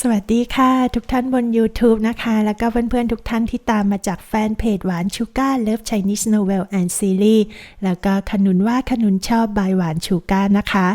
สวัสดีค่ะ ทุกท่านบน YouTube นะคะ แล้วก็เพื่อนๆ ทุกท่านที่ตามมาจากแฟนเพจหวานชูก้าเลิฟ Chinese Novel and Series แล้วก็ขนุนว่าขนุนชอบบายหวานชูก้านะคะ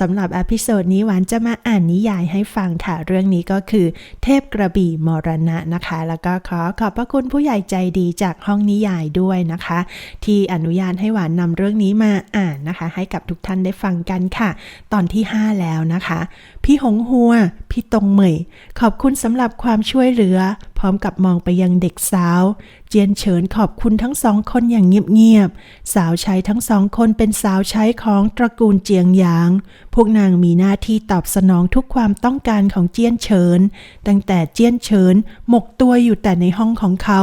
สำหรับอพิโซดนี้หวานจะมาอ่านนิยายให้ฟังค่ะ เรื่องนี้ก็คือเทพกระบี่มรณะนะคะ แล้วก็ขอขอบพระคุณผู้ใหญ่ใจดีจากห้องนิยายด้วยนะคะ ที่อนุญาตให้หวานนำเรื่องนี้มาอ่านนะคะ ให้กับทุกท่านได้ฟังกันค่ะ ตอนที่ 5 แล้วนะคะ พี่หงหัวพี่ตรงเหมยขอบคุณสำหรับความช่วยเหลือ พร้อมกับมองไปยังเด็กสาว เจียนเฉินขอบคุณทั้งสองคนอย่างเงียบๆ สาวใช้ทั้งสองคนเป็นสาวใช้ของตระกูลเจียงหยาง พวกนางมีหน้าที่ตอบสนองทุกความต้องการของเจียนเฉิน ตั้งแต่เจียนเฉินหมกตัวอยู่แต่ในห้องของเขา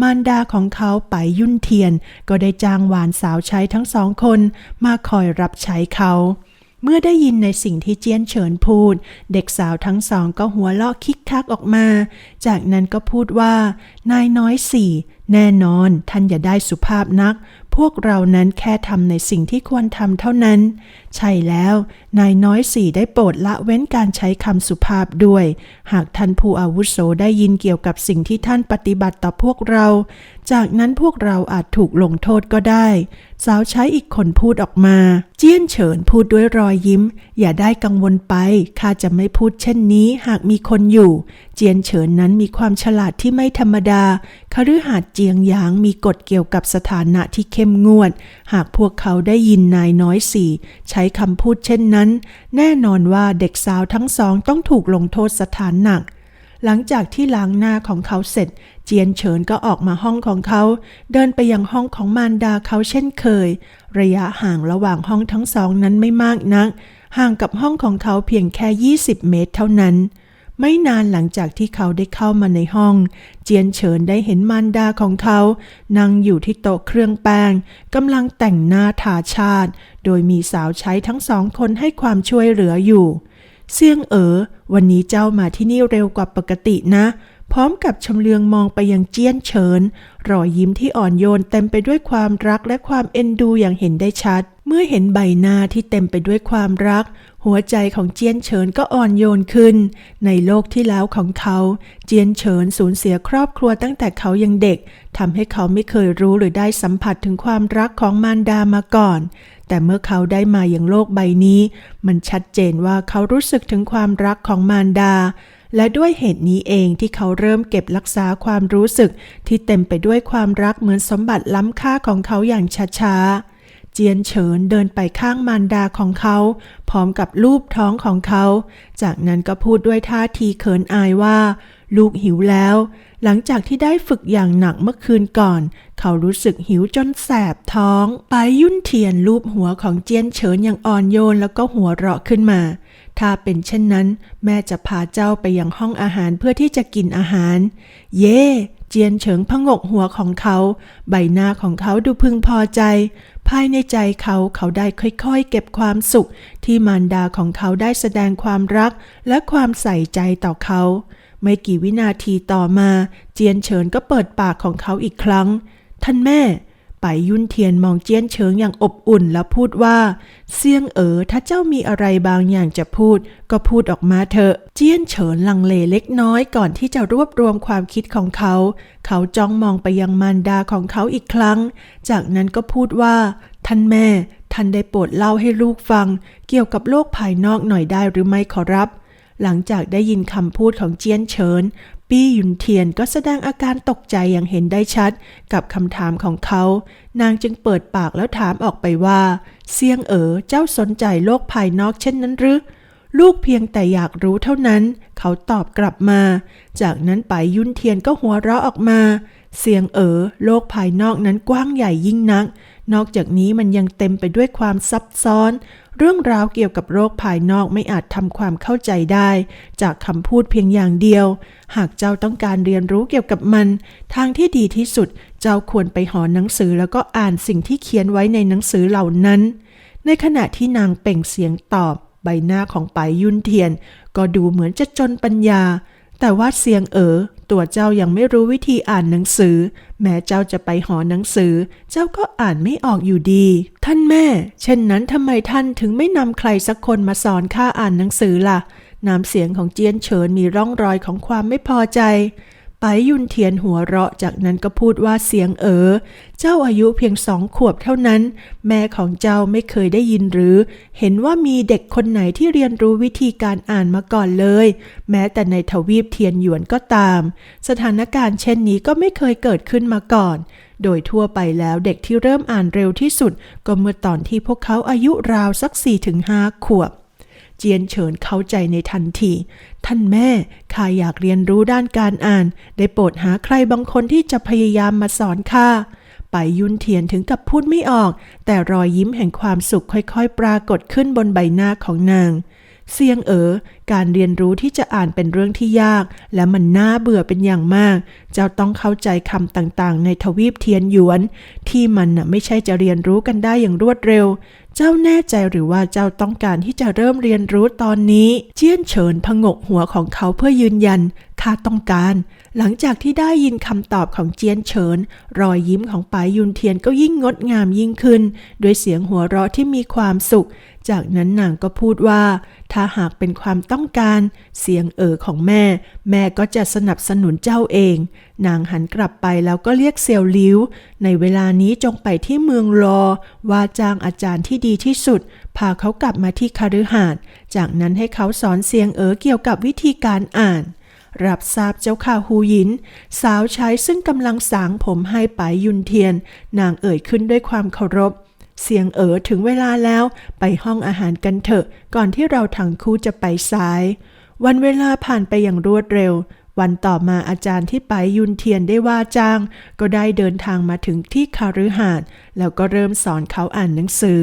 มารดาของเขาไปยุ่นเทียน ก็ได้จ้างหวานสาวใช้ทั้งสองคน มาคอยรับใช้เขา เมื่อได้ยินในสิ่งที่เจียนเฉินพูด เด็กสาวทั้งสองก็หัวเราะคิกคักออกมา จากนั้นก็พูดว่า นายน้อยสี่ แน่นอนท่านอย่าได้สุภาพนัก พวกเรานั้นแค่ทำในสิ่งที่ควรทำเท่านั้น ใช่แล้ว นายน้อยสี่ได้โปรดละเว้นการใช้คำสุภาพด้วย หากท่านผู้อาวุโสได้ยินเกี่ยวกับสิ่งที่ท่านปฏิบัติต่อพวกเรา จากนั้นพวกเราอาจถูกลงโทษก็ได้ สาวใช้อีกคนพูดออกมา เจี้ยนเฉินพูดด้วยรอยยิ้ม อย่าได้กังวลไป ข้าจะไม่พูดเช่นนี้หากมีคนอยู่ เจียนเฉินนั้นมีความฉลาดที่ไม่ธรรมดาคฤหาสน์เจียงหยางมีกฎเกี่ยวกับสถานะที่เข้มงวด หากพวกเขาได้ยินนายน้อยสี่ใช้คำพูดเช่นนั้น แน่นอนว่าเด็กสาวทั้งสองต้องถูกลงโทษสถานหนัก หลังจากที่ล้างหน้าของเขาเสร็จ เจียนเฉินก็ออกมาห้องของเขา เดินไปยังห้องของมารดาเขาเช่นเคย ระยะห่างระหว่างห้องทั้งสองนั้นไม่มากนัก ห่างกับห้องของเขาเพียงแค่ 20 เมตรเท่านั้น ไม่นานหลังจากที่เขาได้เข้ามาในห้อง เจียนเฉินได้เห็นมารดาของเขา นั่งอยู่ที่โต๊ะเครื่องแป้งกำลังแต่งหน้าทาชาติ โดยมีสาวใช้ทั้งสองคนให้ความช่วยเหลืออยู่เสี่ยงเอ๋อวันนี้เจ้ามาที่นี่เร็วกว่าปกตินะ พร้อมกับชำเลืองมองไปยังเจี้ยนเฉิน รอยยิ้มที่อ่อนโยนเต็มไปด้วยความรักและความเอ็นดูอย่างเห็นได้ชัด เมื่อเห็นใบหน้าที่เต็มไปด้วยความรัก หัวใจของเจียนเฉินก็อ่อนโยนขึ้น ในโลกที่แล้วของเขา เจียนเฉินสูญเสียครอบครัวตั้งแต่เขายังเด็กทำให้เขาไม่เคยรู้หรือได้สัมผัสถึงความรักของมารดามาก่อน แต่เมื่อเขาได้มาอย่างโลกใบนี้ มันชัดเจนว่าเขารู้สึกถึงความรักของมารดา และด้วยเหตุนี้เองที่เขาเริ่มเก็บรักษาความรู้สึกที่เต็มไปด้วยความรักเหมือนสมบัติล้ำค่าของเขาอย่างช้าๆ เจียนเฉินเดินไปข้างมารดาของเขา พร้อมกับลูบท้องของเขา จากนั้นก็พูดด้วยท่าทีเขินอายว่า ลูกหิวแล้ว หลังจากที่ได้ฝึกอย่างหนักเมื่อคืนก่อน เขารู้สึกหิวจนแสบท้อง ไปยยุ่นเทียนลูบหัวของเจียนเฉินอย่างอ่อนโยนแล้วก็หัวเราะขึ้นมา ถ้าเป็นเช่นนั้น แม่จะพาเจ้าไปยังห้องอาหารเพื่อที่จะกินอาหาร เย่เจียนเฉิงพงกหัวของเขา ใบหน้าของเขาดูพึงพอใจ ภายในใจเขาเขาได้ค่อยๆ เก็บความสุข ที่มารดาของเขาได้แสดงความรักและความใส่ใจต่อเขา ไม่กี่วินาทีต่อมา เจียนเฉินก็เปิดปากของเขาอีกครั้ง ท่านแม่ ไปยุ่นเทียนมองเจียนเฉิงอย่างอบอุ่นแล้วพูดว่าเสี่ยงเอ๋อถ้าเจ้ามีอะไรบางอย่างจะพูด ก็พูดออกมาเถอะ เจียนเฉินลังเลเล็กน้อยก่อนที่จะรวบรวมความคิดของเขา เขาจ้องมองไปยังมารดาของเขาอีกครั้ง จากนั้นก็พูดว่า ท่านแม่ ท่านได้โปรดเล่าให้ลูกฟัง เกี่ยวกับโลกภายนอกหน่อยได้หรือไม่ขอรับหลังจากได้ยินคำพูดของเจียนเฉิน ปี้ยุนเทียนก็แสดงอาการตกใจอย่างเห็นได้ชัด กับคำถามของเขา นางจึงเปิดปากแล้วถามออกไปว่าเสียงเอ๋อเจ้าสนใจโลกภายนอกเช่นนั้นหรือลูกเพียงแต่อยากรู้เท่านั้น เขาตอบกลับมา จากนั้นไปยุนเทียนก็หัวเราะออกมา เสียงเอ๋อโลกภายนอกนั้นกว้างใหญ่ยิ่งนัก นอกจากนี้มันยังเต็มไปด้วยความซับซ้อน เรื่องราวเกี่ยวกับโรคภายนอกไม่อาจทำความเข้าใจได้ จากคำพูดเพียงอย่างเดียว หากเจ้าต้องการเรียนรู้เกี่ยวกับมัน ทางที่ดีที่สุดเจ้าควรไปหอหนังสือแล้วก็อ่านสิ่งที่เขียนไว้ในหนังสือเหล่านั้น ในขณะที่นางเป่งเสียงตอบ ใบหน้าของไปายยุนเทียน ก็ดูเหมือนจะจนปัญญา แต่ว่าเสียงเอ๋อ ตัวเจ้ายังไม่รู้วิธีอ่านหนังสือ แม้เจ้าจะไปหอหนังสือ เจ้าก็อ่านไม่ออกอยู่ดี ท่านแม่ เช่นนั้นทำไมท่านถึงไม่นำใครสักคนมาสอนข้าอ่านหนังสือล่ะ น้ำเสียงของเจียนเฉินมีร่องรอยของความไม่พอใจ ไปยุนเทียนหัวเราะจากนั้นก็พูดว่าเสียงเอ๋อเจ้าอายุเพียงสองขวบเท่านั้น แม่ของเจ้าไม่เคยได้ยินหรือ เห็นว่ามีเด็กคนไหนที่เรียนรู้วิธีการอ่านมาก่อนเลย แม้แต่ในทวีปเทียนหยวนก็ตาม สถานการณ์เช่นนี้ก็ไม่เคยเกิดขึ้นมาก่อน โดยทั่วไปแล้วเด็กที่เริ่มอ่านเร็วที่สุด ก็เมื่อตอนที่พวกเขาอายุราวสัก4-5ขวบ เจียนเฉินเข้าใจในทันที ท่านแม่ข้าอยากเรียนรู้ด้านการอ่าน ได้โปรดหาใครบางคนที่จะพยายามมาสอนข้าไปยุนเทียนถึงกับพูดไม่ออก แต่รอยยิ้มแห่งความสุขค่อยๆ ปรากฏขึ้นบนใบหน้าของนางเสียงเอ๋อการเรียนรู้ที่จะอ่านเป็นเรื่องที่ยาก และมันน่าเบื่อเป็นอย่างมาก เจ้าต้องเข้าใจคำต่างๆ ในทวีปเทียนหยวน ที่มันน่ะไม่ใช่จะเรียนรู้กันได้อย่างรวดเร็วเจ้าแน่ใจหรือว่าเจ้าต้องการที่จะเริ่มเรียนรู้ตอนนี้ เจียนเฉินพงกหัวของเขาเพื่อยืนยัน ข้าต้องการ หลังจากที่ได้ยินคำตอบของเจียนเฉิน รอยยิ้มของปายยุนเทียนก็ยิ่งงดงามยิ่งขึ้น ด้วยเสียงหัวเราะที่มีความสุข จากนั้นนางก็พูดว่า ถ้าหากเป็นความต้องการ เสียงเอ๋อของแม่ แม่ก็จะสนับสนุนเจ้าเอง นางหันกลับไปแล้วก็เรียกเซียวลิวในเวลานี้จงไปที่เมืองรอ ว่าจ้างอาจารย์ที่ดีที่สุด พาเขากลับมาที่คฤหาสน์จากนั้นให้เขาสอนเสียงเอ๋อเกี่ยวกับวิธีการอ่าน รับทราบเจ้าข่าฮูหยิน สาวใช้ซึ่งกำลังสางผมให้ไปยุนเทียน นางเอ่ยขึ้นด้วยความเคารพ เสียงเอ๋อถึงเวลาแล้วไปห้องอาหารกันเถอะ ก่อนที่เราทั้งคู่จะไปซ้าย วันเวลาผ่านไปอย่างรวดเร็ววันต่อมาอาจารย์ที่ไปยุนเทียนได้ว่าจ้าง ก็ได้เดินทางมาถึงที่คาฤหานแล้วก็เริ่มสอนเขาอ่านหนังสือ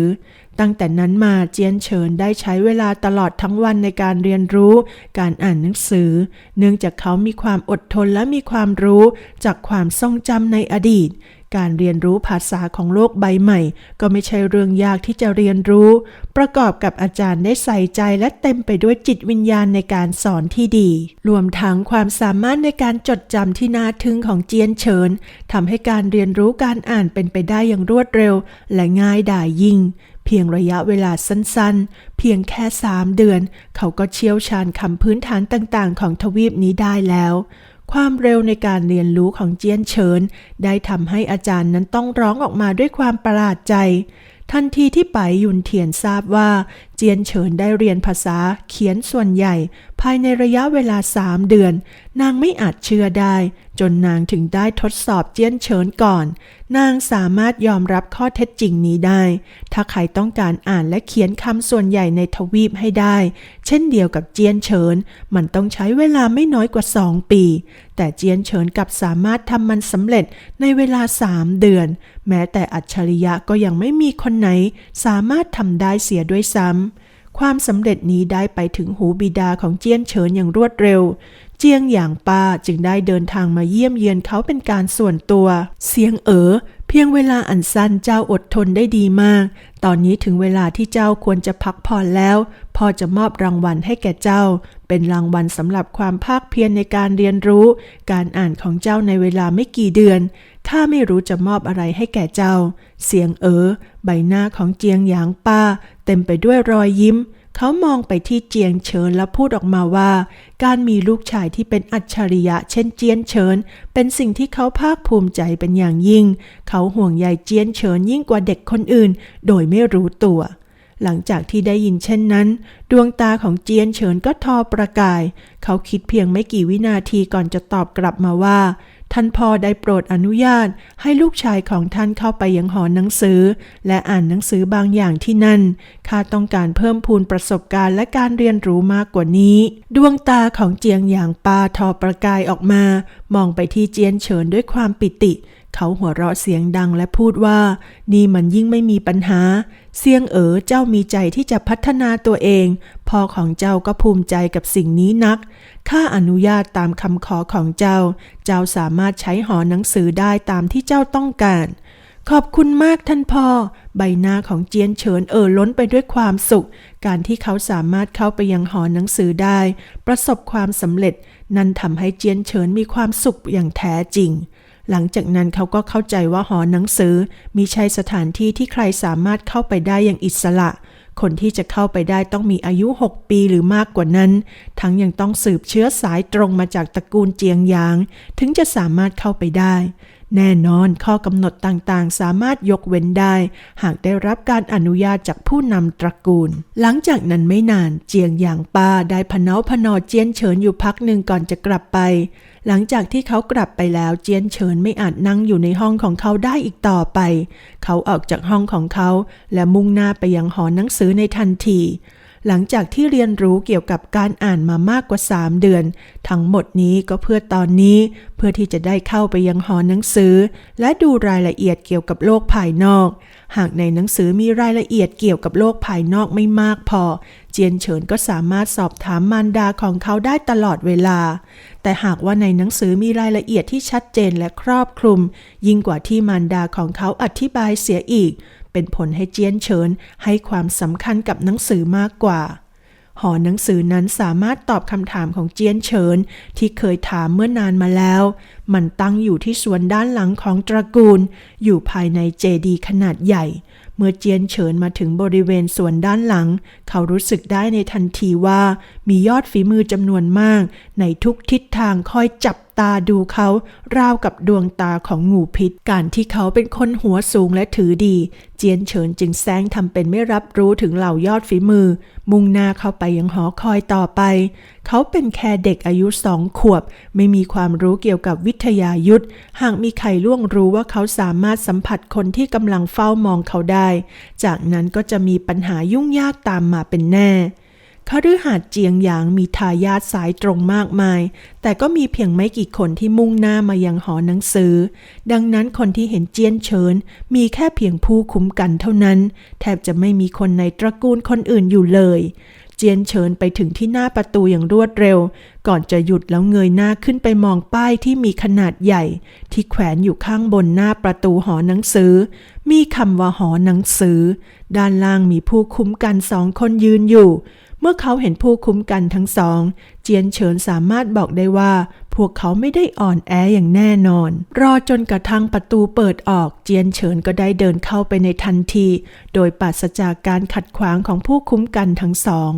ตั้งแต่นั้นมาเจียนเฉินได้ใช้เวลาตลอดทั้งวันในการเรียนรู้ การอ่านหนังสือ เนื่องจากเขามีความอดทนและมีความรู้จากความทรงจำในอดีต การเรียนรู้ภาษาของโลกใบใหม่ ก็ไม่ใช่เรื่องยากที่จะเรียนรู้ ประกอบกับอาจารย์ได้ใส่ใจและเต็มไปด้วยจิตวิญญาณในการสอนที่ดี รวมทั้งความสามารถในการจดจำที่น่าทึ่งของเจียนเฉินทำให้การเรียนรู้การอ่านเป็นไปได้อย่างรวดเร็ว และง่ายดายยิ่ง เพียงระยะเวลาสั้นๆ เพียงแค่สามเดือน เขาก็เชี่ยวชาญคำพื้นฐานต่างๆ ของทวีปนี้ได้แล้ว ความเร็วในการเรียนรู้ของเจียนเฉิน ได้ทำให้อาจารย์นั้นต้องร้องออกมาด้วยความประหลาดใจ ทันทีที่ไปยุนเทียนทราบว่า เจียนเฉินได้เรียนภาษาเขียนส่วนใหญ่ ภายในระยะเวลาสามเดือน นางไม่อาจเชื่อได้ จนนางถึงได้ทดสอบเจียนเฉินก่อน นางสามารถยอมรับข้อเท็จจริงนี้ได้ ถ้าใครต้องการอ่านและเขียนคำส่วนใหญ่ในทวีปให้ได้ เช่นเดียวกับเจียนเฉิน มันต้องใช้เวลาไม่น้อยกว่าสองปี แต่เจียนเฉินกลับสามารถทำมันสำเร็จในเวลาสามเดือน แม้แต่อัจฉริยะก็ยังไม่มีคนไหน สามารถทำได้เสียด้วยซ้ำ ความสำเร็จนี้ได้ไปถึงหูบิดาของเจียนเฉินอย่างรวดเร็ว เจียงหยางป้าจึงได้เดินทางมาเยี่ยมเยือนเขาเป็นการส่วนตัว เสียงเอ๋อ เพียงเวลาอันสั้นเจ้าอดทนได้ดีมาก ตอนนี้ถึงเวลาที่เจ้าควรจะพักผ่อนแล้วพ่อจะมอบรางวัลให้แก่เจ้า เป็นรางวัลสำหรับความภาคเพียรในการเรียนรู้ การอ่านของเจ้าในเวลาไม่กี่เดือนข้าไม่รู้จะมอบอะไรให้แก่เจ้า เสียงเอ๋อใบหน้าของเจียงหยางป้า เต็มไปด้วยรอยยิ้ม เขามองไปที่เจียงเฉินแล้วพูดออกมาว่า การมีลูกชายที่เป็นอัจฉริยะ เช่นเจียนเฉิน เป็นสิ่งที่เขาภาคภูมิใจเป็นอย่างยิ่ง เขาห่วงใยเจียนเฉินยิ่งกว่าเด็กคนอื่น โดยไม่รู้ตัว หลังจากที่ได้ยินเช่นนั้น ดวงตาของเจียนเฉินก็ทอประกาย เขาคิดเพียงไม่กี่วินาทีก่อนจะตอบกลับมาว่า ท่านพ่อได้โปรดอนุญาตให้ลูกชายของท่านเข้าไปยังหอหนังสือ และอ่านหนังสือบางอย่างที่นั่น ข้าต้องการเพิ่มพูนประสบการณ์และการเรียนรู้มากกว่านี้ ดวงตาของเจียงหยางปาทอประกายออกมา มองไปที่เจียนเฉินด้วยความปิติ เขาหัวเราะเสียงดังและพูดว่า นี่มันยิ่งไม่มีปัญหาเสียงเอ๋อเจ้ามีใจที่จะพัฒนาตัวเอง พ่อของเจ้าก็ภูมิใจกับสิ่งนี้นัก ข้าอนุญาตตามคำขอของเจ้า เจ้าสามารถใช้หอหนังสือได้ตามที่เจ้าต้องการ ขอบคุณมากท่านพ่อ ใบหน้าของเจียนเฉินเอ่อล้นไปด้วยความสุข การที่เขาสามารถเข้าไปยังหอหนังสือได้ ประสบความสำเร็จ นั่นทำให้เจียนเฉินมีความสุขอย่างแท้จริง หลังจากนั้นเขาก็เข้าใจว่าหอหนังสือมีใช่สถานที่ที่ใครสามารถเข้าไปได้อย่างอิสระ คนที่จะเข้าไปได้ต้องมีอายุ 6 ปีหรือมากกว่านั้น ทั้งยังต้องสืบเชื้อสายตรงมาจากตระกูลเจียงหยาง ถึงจะสามารถเข้าไปได้ แน่นอนข้อกำหนดต่างๆ สามารถยกเว้นได้ หากได้รับการอนุญาตจากผู้นำตระกูล หลังจากนั้นไม่นานเจียงหยางป้าได้พเนาพนอเจียนเฉินอยู่พักหนึ่งก่อนจะกลับไป หลังจากที่เขากลับไปแล้วเจียนเฉินไม่อาจนั่งอยู่ในห้องของเขาได้อีกต่อไป เขาออกจากห้องของเขา และมุ่งหน้าไปยังหอหนังสือในทันที หลังจากที่เรียนรู้เกี่ยวกับการอ่านมามากกว่า 3 เดือน ทั้งหมดนี้ก็เพื่อตอนนี้เพื่อที่จะได้เข้าไปยังหอหนังสือ และดูรายละเอียดเกี่ยวกับโลกภายนอก หากในหนังสือมีรายละเอียดเกี่ยวกับโลกภายนอกไม่มากพอ เจียนเฉินก็สามารถสอบถามมารดาของเขาได้ตลอดเวลา แต่หากว่าในหนังสือมีรายละเอียดที่ชัดเจนและครอบคลุม ยิ่งกว่าที่มารดาของเขาอธิบายเสียอีก เป็นผลให้เจียนเฉินให้ความสำคัญกับหนังสือมากกว่า หอหนังสือนั้นสามารถตอบคำถามของเจียนเฉินที่เคยถามเมื่อนานมาแล้ว มันตั้งอยู่ที่สวนด้านหลังของตระกูล อยู่ภายในเจดีขนาดใหญ่ เมื่อเจียนเฉินมาถึงบริเวณสวนด้านหลัง เขารู้สึกได้ในทันทีว่ามียอดฝีมือจำนวนมาก ในทุกทิศทางคอยจับ ตาดูเขาราวกับดวงตาของงูพิษ การที่เขาเป็นคนหัวสูงและถือดี เจียนเฉินจึงแซงทำเป็นไม่รับรู้ถึงเหล่ายอดฝีมือ มุ่งหน้าเข้าไปยังหอคอยต่อไป เขาเป็นแค่เด็กอายุสองขวบ ไม่มีความรู้เกี่ยวกับวิทยายุทธหากมีใครล่วงรู้ว่าเขาสามารถสัมผัสคนที่กำลังเฝ้ามองเขาได้ จากนั้นก็จะมีปัญหายุ่งยากตามมาเป็นแน่ คฤหาสน์เจียงหยางมีทายาทสายตรงมากมาย แต่ก็มีเพียงไม่กี่คนที่มุ่งหน้ามายังหอหนังสือ ดังนั้นคนที่เห็นเจียนเฉิน มีแค่เพียงผู้คุ้มกันเท่านั้น แทบจะไม่มีคนในตระกูลคนอื่นอยู่เลย เจียนเฉินไปถึงที่หน้าประตูอย่างรวดเร็ว ก่อนจะหยุดแล้วเงยหน้าขึ้นไปมองป้ายที่มีขนาดใหญ่ ที่แขวนอยู่ข้างบนหน้าประตูหอหนังสือ มีคำว่าหอหนังสือ ด้านล่างมีผู้คุ้มกันสองคนยืนอยู่ มื่อเขาเห็นผู้คุ้มกันทั้งสอง เจียนเฉินสามารถบอกได้ว่า พวกเขาไม่ได้อ่อนแออย่างแน่นอน รอจนกระทั่งประตูเปิดออก เจียนเฉินก็ได้เดินเข้าไปในทันที โดยปราศจากการขัดขวางของผู้คุ้มกันทั้งสอง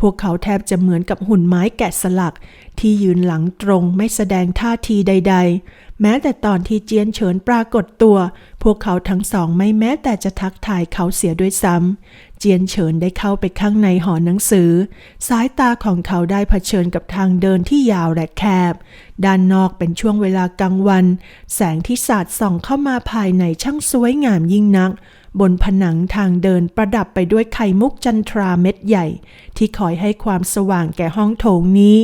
พวกเขาแทบจะเหมือนกับหุ่นไม้แกะสลัก ที่ยืนหลังตรงไม่แสดงท่าทีใด ๆ แม้แต่ตอนที่เจียนเฉินปรากฏตัว พวกเขาทั้งสองไม่แม้แต่จะทักทายเขาเสียด้วยซ้ำ เจียนเฉินได้เข้าไปข้างในหอหนังสือ สายตาของเขาได้เผชิญกับทางเดินที่ยาวและแคบ ด้านนอกเป็นช่วงเวลากลางวัน แสงที่สาดส่องเข้ามาภายในช่างสวยงามยิ่งนัก บนผนังทางเดินประดับไปด้วยไข่มุกจันทราเม็ดใหญ่ ที่คอยให้ความสว่างแก่ห้องโถงนี้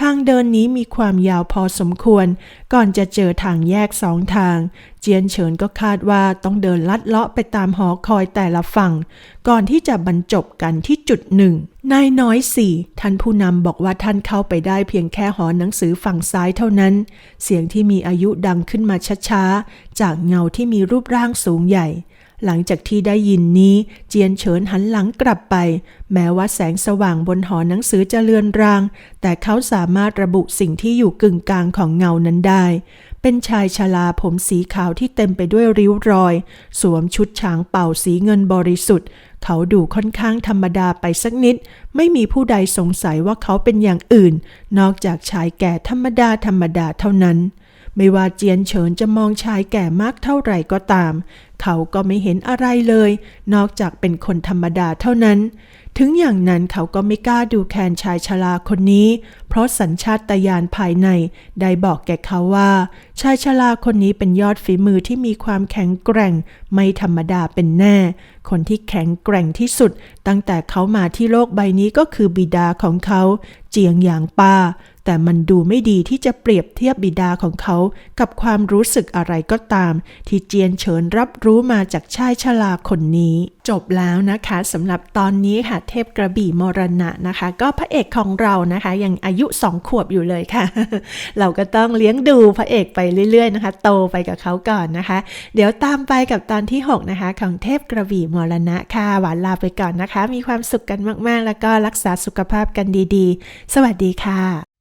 ทางเดินนี้มีความยาวพอสมควร ก่อนจะเจอทางแยกสองทาง เจียนเฉินก็คาดว่าต้องเดินลัดเลาะไปตามหอคอยแต่ละฝั่ง ก่อนที่จะบรรจบกันที่จุดหนึ่งนายน้อยสี่ท่านผู้นำบอกว่าท่านเข้าไปได้เพียงแค่หอหนังสือฝั่งซ้ายเท่านั้น เสียงที่มีอายุดังขึ้นมาช้าๆ จากเงาที่มีรูปร่างสูงใหญ่ หลังจากที่ได้ยินนี้ เจียนเฉินหันหลังกลับไป แม้ว่าแสงสว่างบนหอหนังสือจะเลือนราง แต่เขาสามารถระบุสิ่งที่อยู่กึ่งกลางของเงานั้นได้ เป็นชายชราผมสีขาวที่เต็มไปด้วยริ้วรอย สวมชุดช้างเป่าสีเงินบริสุทธิ์ เขาดูค่อนข้างธรรมดาไปสักนิด ไม่มีผู้ใดสงสัยว่าเขาเป็นอย่างอื่น นอกจากชายแก่ธรรมดาธรรมดาเท่านั้น ไม่ว่าเจียนเฉินจะมองชายแก่มากเท่าไหร่ก็ตาม เขาก็ไม่เห็นอะไรเลย นอกจากเป็นคนธรรมดาเท่านั้น ถึงอย่างนั้นเขาก็ไม่กล้าดูแคลนชายชราคนนี้ เพราะสัญชาตญาณภายในได้บอกแก่เขาว่า ชายชราคนนี้เป็นยอดฝีมือที่มีความแข็งแกร่ง ไม่ธรรมดาเป็นแน่ คนที่แข็งแกร่งที่สุด ตั้งแต่เขามาที่โลกใบนี้ก็คือบิดาของเขา เจียงหยางป้า แต่มันดูไม่ดีที่จะเปรียบเทียบบิดาของเขา กับความรู้สึกอะไรก็ตาม ที่เจียนเฉินรับรู้มาจากชายชราคนนี้ จบแล้วนะคะสำหรับตอนนี้ค่ะเทพกระบี่มรณะนะคะ ก็พระเอกของเรานะคะยังอายุสองขวบอยู่เลยค่ะ เราก็ต้องเลี้ยงดูพระเอกไปเรื่อย ๆ นะคะ โตไปกับเขาก่อนนะคะ เดี๋ยวตามไปกับตอนที่ 6 นะคะ ของเทพกระบี่มรณะค่ะ หวานลาไปก่อนนะคะ มีความสุขกันมากๆ แล้วก็รักษาสุขภาพกันดีๆ สวัสดีค่ะ